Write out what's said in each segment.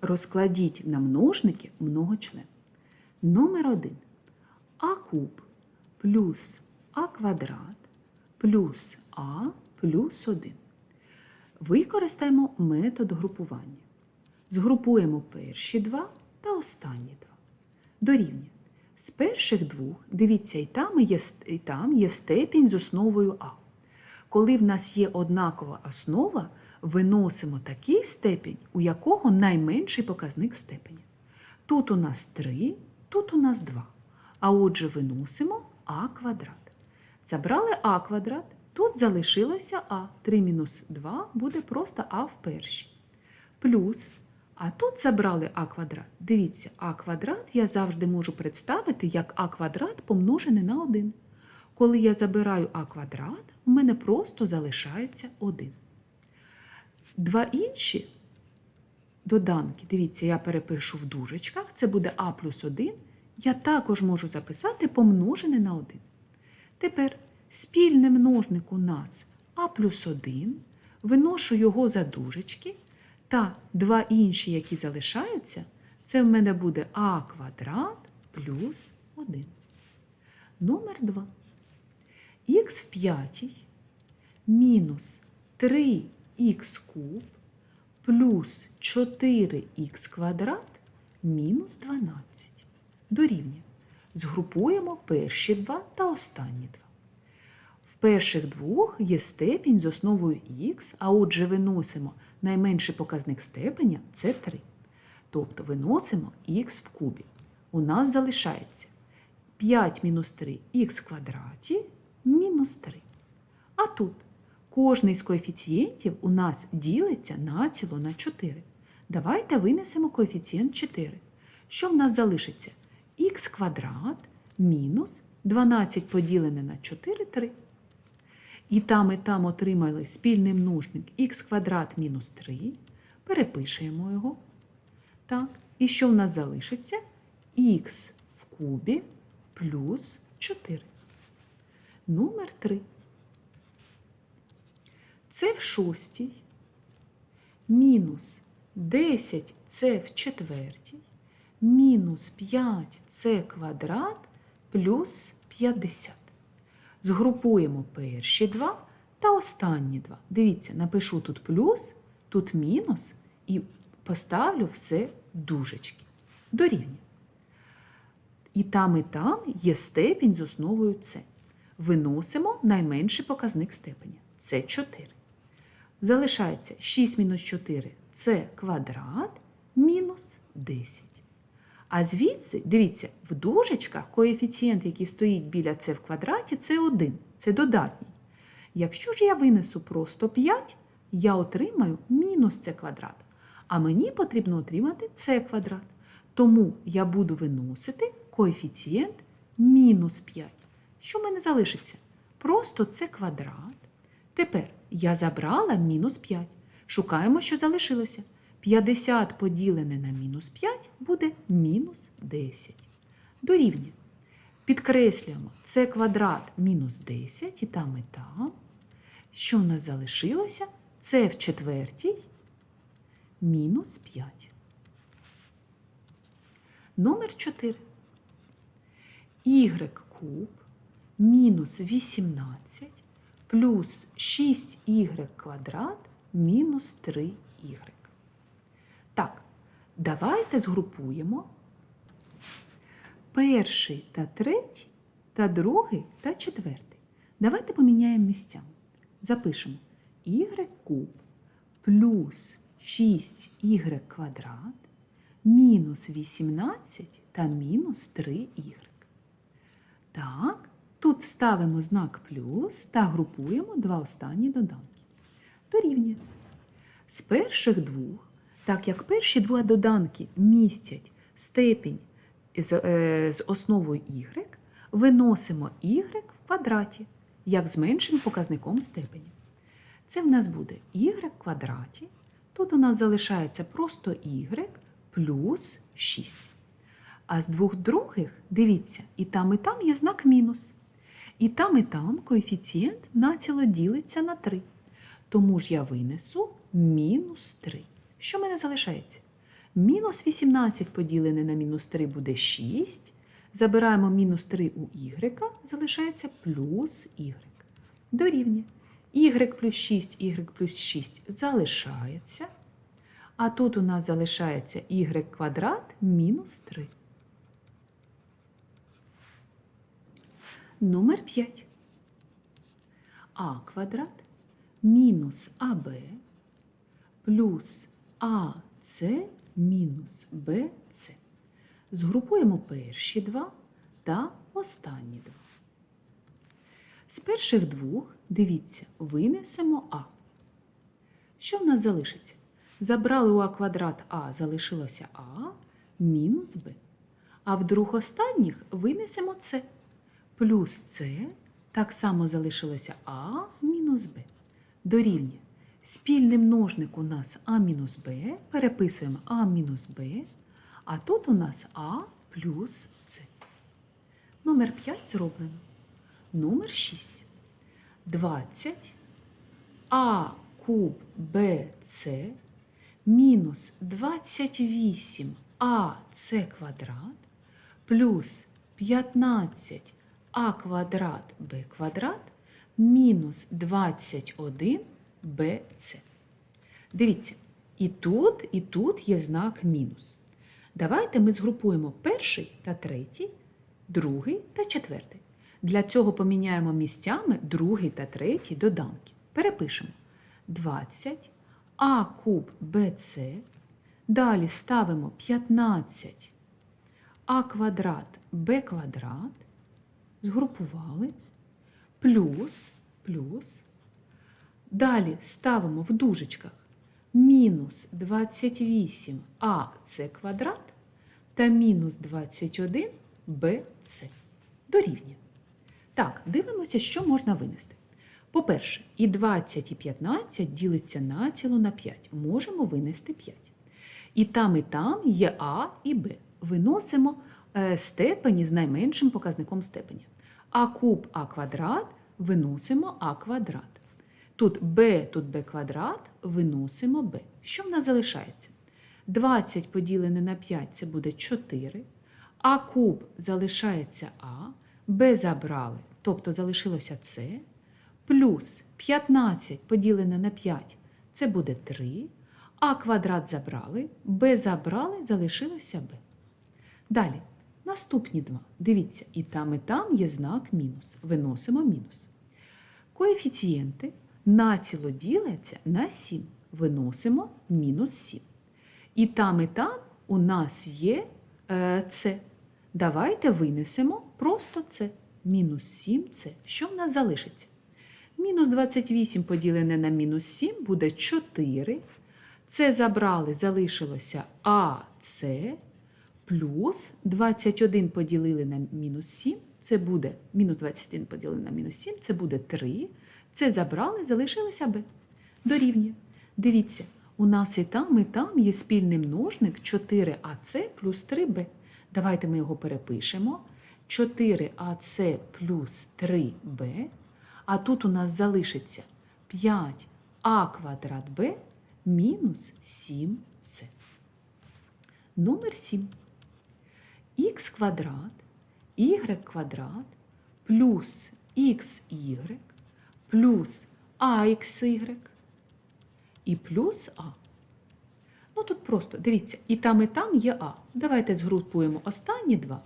Розкладіть на множники многочлен. Номер 1. А куб плюс А квадрат плюс А плюс 1. Використаємо метод групування. Згрупуємо перші два та останні два. Дорівнює. З перших двох, дивіться, і там є, і там є степінь з основою А. Коли в нас є однакова основа, виносимо такий степінь, у якого найменший показник степеня. Тут у нас 3, тут у нас 2. А отже, виносимо А квадрат. Забрали А квадрат, тут залишилося А. 3 мінус 2 буде просто А в першій. Плюс, а тут забрали А квадрат. Дивіться, А квадрат я завжди можу представити як А квадрат помножений на 1. Коли я забираю А квадрат, у мене просто залишається 1. Два інші доданки, дивіться, я перепишу в дужечках, це буде А плюс 1. Я також можу записати помножене на 1. Тепер спільний множник у нас А плюс 1, виношу його за дужечки, та два інші, які залишаються, це в мене буде А квадрат плюс 1. Номер 2. Х в п'ятій мінус 3х куб плюс 4х квадрат мінус 12. Дорівнює. Згрупуємо перші два та останні два. В перших двох є степінь з основою х, а отже виносимо найменший показник степеня це 3. Тобто виносимо х в кубі. У нас залишається 5 мінус 3 х в квадраті мінус 3. А тут кожний з коефіцієнтів у нас ділиться націло на 4. Давайте винесемо коефіцієнт 4. Що в нас залишиться? х квадрат мінус 12 поділене на 4 3. І там, і там отримали спільний множник х квадрат мінус 3. Перепишемо його. Так. І що в нас залишиться? х в кубі плюс 4. Номер 3. Це в шостій мінус 10 це в четвертій мінус 5 це квадрат плюс 50. Згрупуємо перші два та останні два. Дивіться, напишу тут плюс, тут мінус і поставлю все в дужечки. Дорівнює. І там, і там є степінь з основою С. Виносимо найменший показник степеня. Це 4. Залишається 6 мінус 4 це квадрат мінус 10. А звідси, дивіться, в дужечках коефіцієнт, який стоїть біля С в квадраті, це 1, це додатній. Якщо ж я винесу просто 5, я отримаю мінус С квадрат. А мені потрібно отримати С квадрат. Тому я буду виносити коефіцієнт мінус 5. Що в мене залишиться? Просто С квадрат. Тепер я забрала мінус 5. Шукаємо, що залишилося. 50 поділене на мінус 5 буде мінус 10. Дорівнює. Підкреслюємо це квадрат мінус 10 і там, і там. Що в нас залишилося? Це в четвертій мінус 5. Номер 4. Y куб мінус 18 плюс 6y квадрат мінус 3y. Так, давайте згрупуємо перший та третій, та другий та четвертий. Давайте поміняємо місцями. Запишемо y куб плюс 6y квадрат мінус 18 та мінус 3y. Так, тут ставимо знак плюс та групуємо два останні доданки. Дорівнює. З перших двох, так як перші два доданки містять степінь з, е, з основою y, виносимо y в квадраті, як з меншим показником степені. Це в нас буде y в квадраті. Тут у нас залишається просто y плюс 6. А з двох других, дивіться, і там, і там є знак мінус. І там, і там коефіцієнт націло ділиться на 3. Тому ж я винесу мінус 3. Що в мене залишається? Мінус 18 поділене на мінус 3 буде 6. Забираємо мінус 3 у y, залишається плюс y. Дорівнює. y плюс 6, y плюс 6 залишається. А тут у нас залишається y квадрат мінус 3. Номер 5. а квадрат мінус АБ плюс АС мінус БЦ. Згрупуємо перші два та останні два. З перших двох, дивіться, винесемо А. Що в нас залишиться? Забрали у А квадрат А, залишилося А мінус Б. А в друг останніх винесемо С. Плюс С так само залишилося А мінус Б. Дорівнює. Спільний множник у нас А мінус Б. Переписуємо А мінус Б. А тут у нас А плюс С. Номер 5 зроблено. Номер 6. 20 А куб БЦ мінус 28 АС квадрат плюс 15 А квадрат Б квадрат мінус 21 БЦ. Дивіться, і тут, і тут є знак мінус. Давайте ми згрупуємо перший та третій, другий та четвертий. Для цього поміняємо місцями другий та третій доданки. Перепишемо 20 а куб БЦ. Далі ставимо 15 а квадрат Б квадрат. Згрупували. Плюс, плюс. Далі ставимо в дужечках мінус 28 АС квадрат та мінус 21 БЦ. Дорівнює. Так, дивимося, що можна винести. По-перше, і 20, і 15 ділиться націло на 5. Можемо винести 5. І там, і там є А і Б. Виносимо степені з найменшим показником степеня. А куб А квадрат виносимо А квадрат. Тут b, тут b квадрат, виносимо b. Що в нас залишається? 20 поділене на 5 це буде 4. А куб залишається А, b забрали, тобто залишилося С. Плюс 15 поділене на 5 це буде 3. А квадрат забрали, b забрали, залишилося b. Далі, наступні два. Дивіться, і там, і там є знак мінус. Виносимо мінус. Коефіцієнти націло діляться на 7. Виносимо мінус 7. І там, і там у нас є е, С. Давайте винесемо просто С. Мінус 7 С. Що в нас залишиться? Мінус 28 поділене на мінус 7 буде 4. Це забрали, залишилося АС плюс 21 поділили на мінус 7. Це буде мінус 21 поділили на мінус 7, це буде 3. Це забрали, залишилося Б. Дорівнює. Дивіться, у нас і там, і там є спільний множник 4АС плюс 3Б. Давайте ми його перепишемо. 4АС плюс 3Б. А тут у нас залишиться 5а квадрат Б мінус 7С. Номер 7. Х квадрат, y квадрат плюс xy плюс AXY і плюс А. Ну тут просто, дивіться, і там, і там є А. Давайте згрупуємо останні два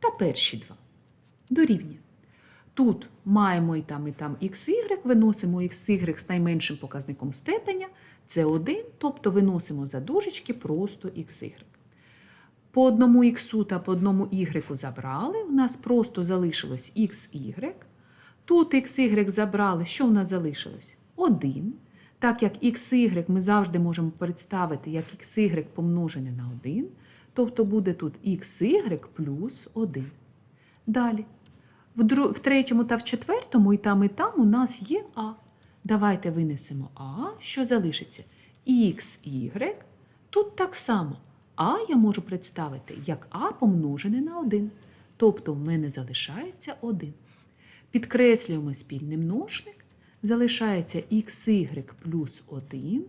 та перші два. Дорівнює. Тут маємо і там, і там XY, виносимо XY з найменшим показником степеня. Це 1, тобто виносимо за дужечки просто XY. По одному х та по одному y забрали, у нас просто залишилось xy. Тут xy забрали, що в нас залишилось? 1. Так як xy ми завжди можемо представити як xy помножене на 1, тобто буде тут xy плюс 1. Далі. В, третьому та в четвертому і там, і там у нас є А. Давайте винесемо А, що залишиться? xy. Тут так само. А я можу представити як А помножене на 1. Тобто в мене залишається 1. Підкреслюємо спільний множник. Залишається xy плюс 1,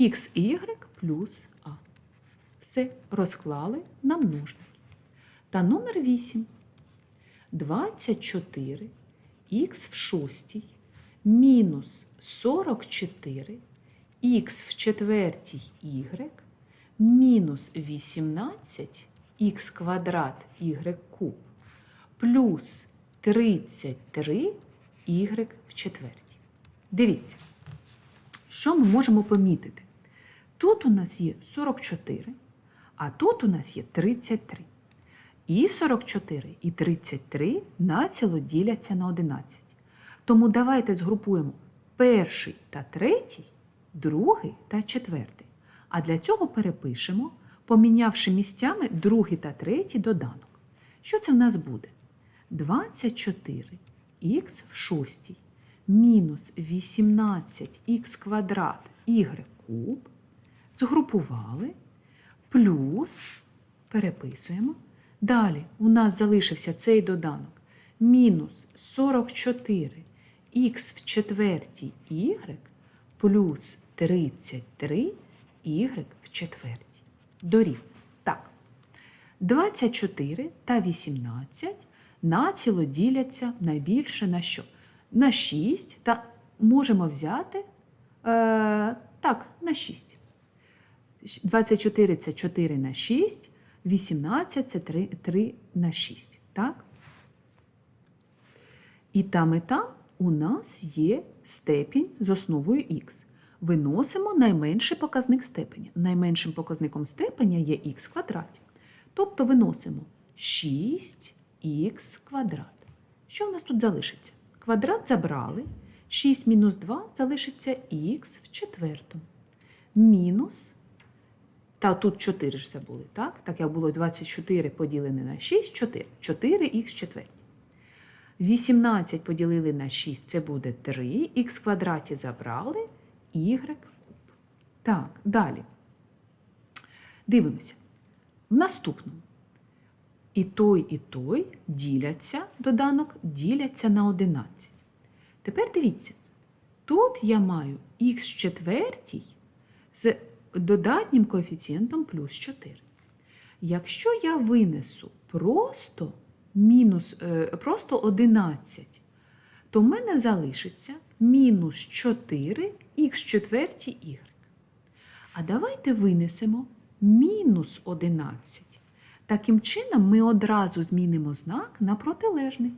xy плюс А. Все, розклали на множники. Та номер 8. 24 х в шостій мінус 44 х в четвертій y мінус 18 х квадрат y куб плюс 33 y в четвертій. Дивіться, що ми можемо помітити? Тут у нас є 44, а тут у нас є 33. І 44, і 33 націло діляться на 11. Тому давайте згрупуємо перший та третій, другий та четвертий. А для цього перепишемо, помінявши місцями другий та третій доданок. Що це в нас буде? 24х в шостій мінус 18х квадрат y куб. Згрупували, плюс переписуємо. Далі у нас залишився цей доданок мінус 44х в четвертій y плюс 33y в четвертій. Дорівнює. Так. 24 та 18 націло діляться найбільше на що? На 6 та можемо взяти е, так, на 6. 24 це 4 на 6, 18 це 3, 3 на 6. Так? І там, і там у нас є степінь з основою х. Виносимо найменший показник степеня. Найменшим показником степеня є х квадраті. Тобто виносимо 6х квадрат. Що в нас тут залишиться? Квадрат забрали. 6 мінус 2 залишиться х в четвертому. Мінус. Та тут 4 ж забули, так? Так як було 24 поділене на 6, 4. 4х четвертій. 18 поділили на 6, це буде 3. Х квадраті забрали, y. Так, далі. Дивимося. В наступному. І той, і той діляться, доданок діляться на 11. Тепер дивіться, тут я маю х четвертій з додатнім коефіцієнтом плюс 4. Якщо я винесу просто мінус, е, просто 11, то в мене залишиться мінус 4 х четвертій y. А давайте винесемо мінус 11. Таким чином, ми одразу змінимо знак на протилежний.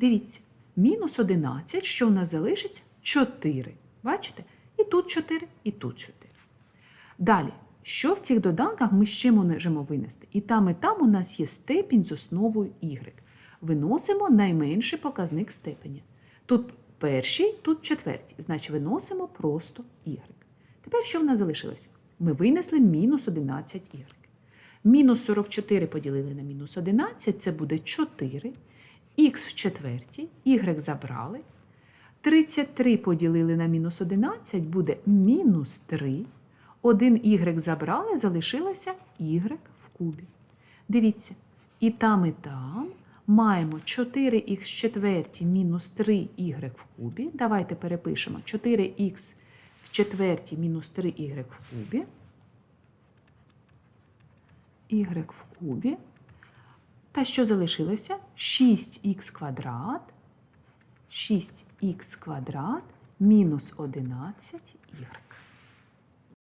Дивіться, мінус 11, що у нас залишиться? 4. Бачите? І тут 4, і тут 4. Далі, що в цих доданках ми ще можемо винести? І там, і там у нас є степінь з основою y. Виносимо найменший показник степеня. Тут перший, тут четвертій. Значить, виносимо просто y. Тепер що в нас залишилось? Ми винесли мінус 11y. Мінус 44 поділили на мінус 11, це буде 4. Х в четвертій, y забрали. 33 поділили на мінус 11 буде мінус 3. Один y забрали, залишилося y в кубі. Дивіться, і там, і там маємо 4х четвертій мінус 3y в кубі. Давайте перепишемо 4х в четвертій мінус 3y в кубі. y в кубі. Та що залишилося? 6х квадрат. 6х квадрат мінус 11y.